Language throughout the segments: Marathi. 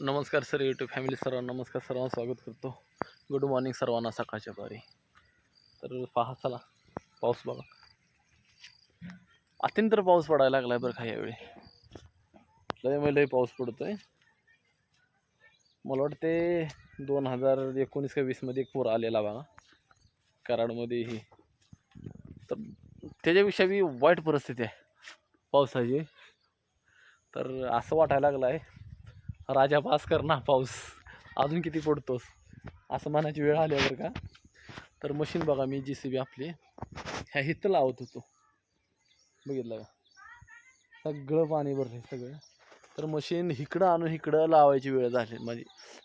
नमस्कार सर यूट्यूब फॅमिली सर्वांना नमस्कार. सर्वांना स्वागत करतो. गुड मॉर्निंग सर्वांना सकाळच्या पारी तर पहा चला पाऊस बघा. अत्यंत पाऊस पडायला लागला आहे बरं का यावेळी. लय मग लय पाऊस पडतो आहे मला वाटते दोन हजार एकोणीस का वीसमध्ये एक पूर आलेला बघा. कराडमध्येही तर त्याच्यापेक्षा बी वाईट परिस्थिती आहे पावसाची. तर असं वाटायला लागलं आहे राजा पास कर ना पाऊस. अजून किती पडतोस? असं म्हणायची वेळ आली आहे का? तर मशीन बघा मी जी सी बी आपली. ह्या हिथं लावत होतो. बघितलं का? सगळं पाणी भरलं सगळं. तर मशीन इकडं आणून इकडं लावायची वेळ झाली. म्हणजे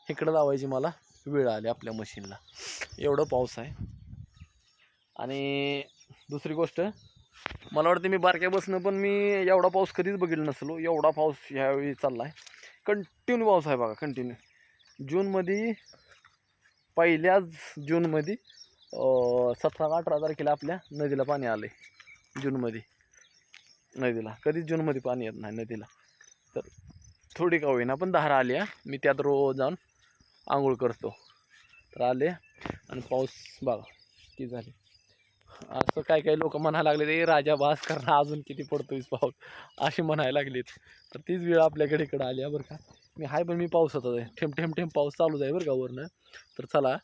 इकडं लावायची मला वेळ आली आपल्या मशीनला एवढं पाऊस आहे. आणि दुसरी गोष्ट मला वाटतं मी बारक्या बसणं पण मी एवढा पाऊस कधीच बघितला नसलो. एवढा पाऊस ह्यावेळी चालला आहे कंटिन्यू पाऊस आहे बघा कंटिन्यू जूनमध्ये पहिल्याच जूनमध्ये सतरा अठरा तारखेला आपल्या नदीला पाणी आलं आहे जूनमध्ये. नदीला. कधीच जूनमध्ये पाणी येत नाही नदीला. तर थोडी का होईना पण धारा आली आहे मी त्यात रोज जाऊन आंघोळ करतो. तर आले आणि पाऊस बघा ती झाली. असं काय काही लोक म्हणायला लागले ते राजा भास करणं अजून किती पडतोय पाऊस. अशी म्हणायला लागलीत. तर तीच वेळ आपल्याकडे इकडं आली आहे बरं का. मी हाय पण मी पावसात आहे. ठेम ठेम ठेम पाऊस चालूच आहे बरं का वरनं. तर चला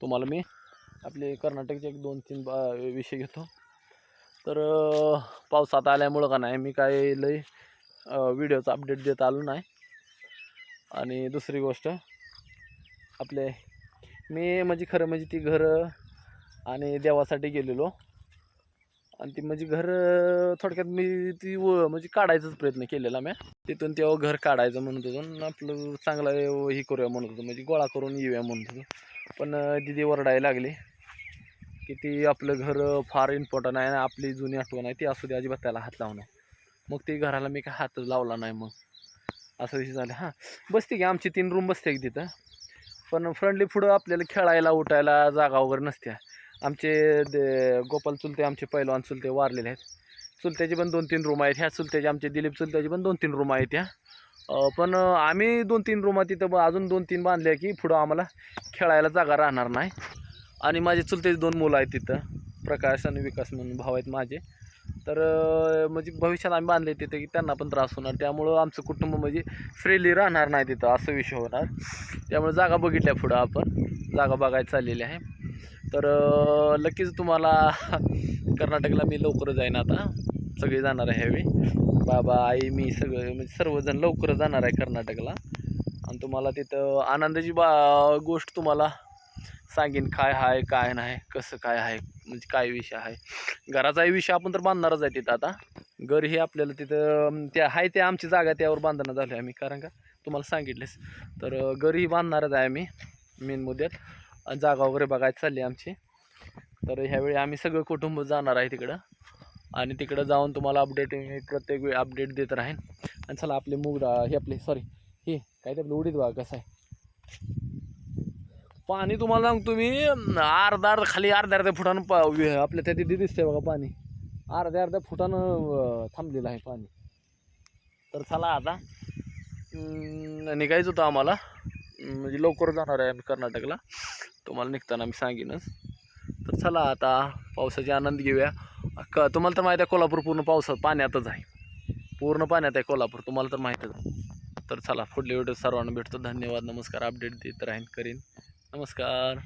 तुम्हाला मी आपले कर्नाटकचे एक दोन तीन बा विषय घेतो. तर पावसात आल्यामुळं का नाही मी काय लय व्हिडिओचा अपडेट देत आलो नाही. आणि दुसरी गोष्ट आपले मी म्हणजे खरं म्हणजे ती घरं आणि देवासाठी गेलेलो. आणि ती म्हणजे घर थोडक्यात मी ती व म्हणजे काढायचाच प्रयत्न केलेला मी. तिथून तेव्हा घर काढायचं म्हणत होतो आपलं चांगलं हे करूया म्हणत होतो. म्हणजे गोळा करून येऊया म्हणत होतो. पण दिदी ओरडायला लागली की ती आपलं घर फार इम्पॉर्टंट आहे आणि आपली जुनी आठवण आहे ती असू दे अजिबात त्याला हात लावणार मग ती घराला मी काय हातच लावला नाही मग. असं विषय झालं. हां बसते की आमची तीन रूम बसते की तिथं. पण फ्रंटली पुढं आपल्याला खेळायला उठायला जागा वगैरे नसत्या. आमचे दे गोपाल चुलते आमचे पैलवान चुलते वारलेले आहेत. चुलत्याचे पण दोन तीन रूम आहेत. ह्या चुलत्याचे आमचे दिलीप चुलत्याचे पण दोन तीन रूम आहेत ह्या. पण आम्ही दोन तीन रूम तिथं. अजून दोन तीन बांधल्या की पुढं आम्हाला खेळायला जागा राहणार नाही. आणि माझे चुलत्याचे दोन मुलं आहेत तिथं. प्रकाश आणि विकास म्हणून भाव आहेत माझे. तर म्हणजे भविष्यात आम्ही बांधले तिथं की त्यांना पण त्रास होणार. त्यामुळं आमचं कुटुंब म्हणजे फ्रीली राहणार नाही तिथं. असं विषय होणार. त्यामुळे जागा बघितल्या पुढं आपण. जागा बघायला चाललेली आहे. तर लगेच नक्कीच तुम्हाला कर्नाटकला मी लवकर जाईन आता. सगळे जाणार आहे ह्यावेळी बाबा आई मी सगळे म्हणजे सर्वजण लवकर जाणार आहे कर्नाटकला. आणि तुम्हाला तिथं आनंदाची बा गोष्ट तुम्हाला सांगेन काय आहे काय नाही कसं काय आहे म्हणजे काय विषय आहे घराचाही विषय आपण तर बांधणारच आहे तिथं आता. घर हे आपल्याला तिथं त्या आहे ते आमची जागा त्यावर बांधणं झालं आहे आम्ही. कारण का? तुम्हाला सांगितलेस तर घरही बांधणारच आहे आम्ही मेन मुद्द्यात. जागा वगैरे बघायची चालली आमची. तर ह्यावेळी आम्ही सगळं कुटुंब जाणार आहे तिकडं. आणि तिकडं जाऊन तुम्हाला अपडेट प्रत्येक वेळी अपडेट देत राहीन. आणि चला आपले मूग डाळ हे आपले सॉरी हे काय ते आपलं उडीद बा कसं आहे? पाणी तुम्हाला सांगतो मी अर्धा अर्धा खाली अर्ध्या अर्ध्या फुटानं प वि- आपल्या त्या तिथे दिसते बघा पाणी. अर्ध्या अर्ध्या फुटानं थांबलेलं आहे पाणी. तर चला आता निघायचं होतं आम्हाला. म्हणजे लवकर जाणार आहे आम्ही कर्नाटकला. तुम्हाला निघताना मी सांगेनच. तर चला आता पावसाचे आनंद घेऊया. क तुम्हाला तर माहीत आहे कोल्हापूर पूर्ण पावसात पाण्यातच आहे. पूर्ण पाण्यात आहे कोल्हापूर तुम्हाला तर माहीतच आहे. तर चला पुढले व्हिडिओ सर्वांना भेटतो. धन्यवाद नमस्कार अपडेट देत राहीन करीन. नमस्कार.